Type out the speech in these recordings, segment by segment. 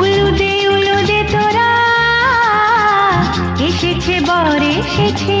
উলুদে উলুদে তোরা এসেছে বর এসেছে।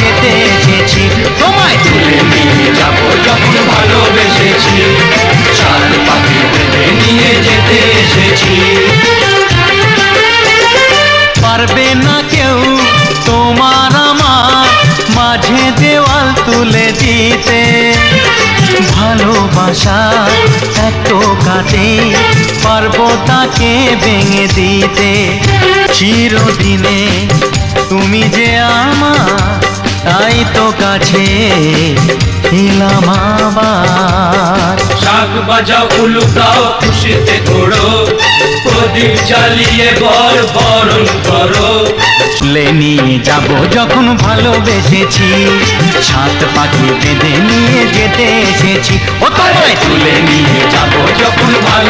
যেতে এসেছি। তোমায় তুলে নিয়ে যাব যখন ভালোবেসেছি। সাত পাখি তুলে নিয়ে যেতে এসেছি। পারবে না কেউ তোমার আমার মাঝে দেওয়াল তুলে দিতে। ভালোবাসা এত কাটে, পারব তাকে ভেঙে দিতে। চিরদিনে তুমি যে আমার তাই তো কাছে এলাম আবার। শাক বাজাও উলুকাও খুশিতে ঘোড়ো প্রদীপ জ্বালিয়ে বর বরণ করো। তুলে নিয়ে যাব যখন ভালোবেসেছি। সাত পাখি বেঁধে নিয়ে যেতে এসেছি। ও তোমায় তুলে নিয়ে যাব যখন ভালোবেসেছি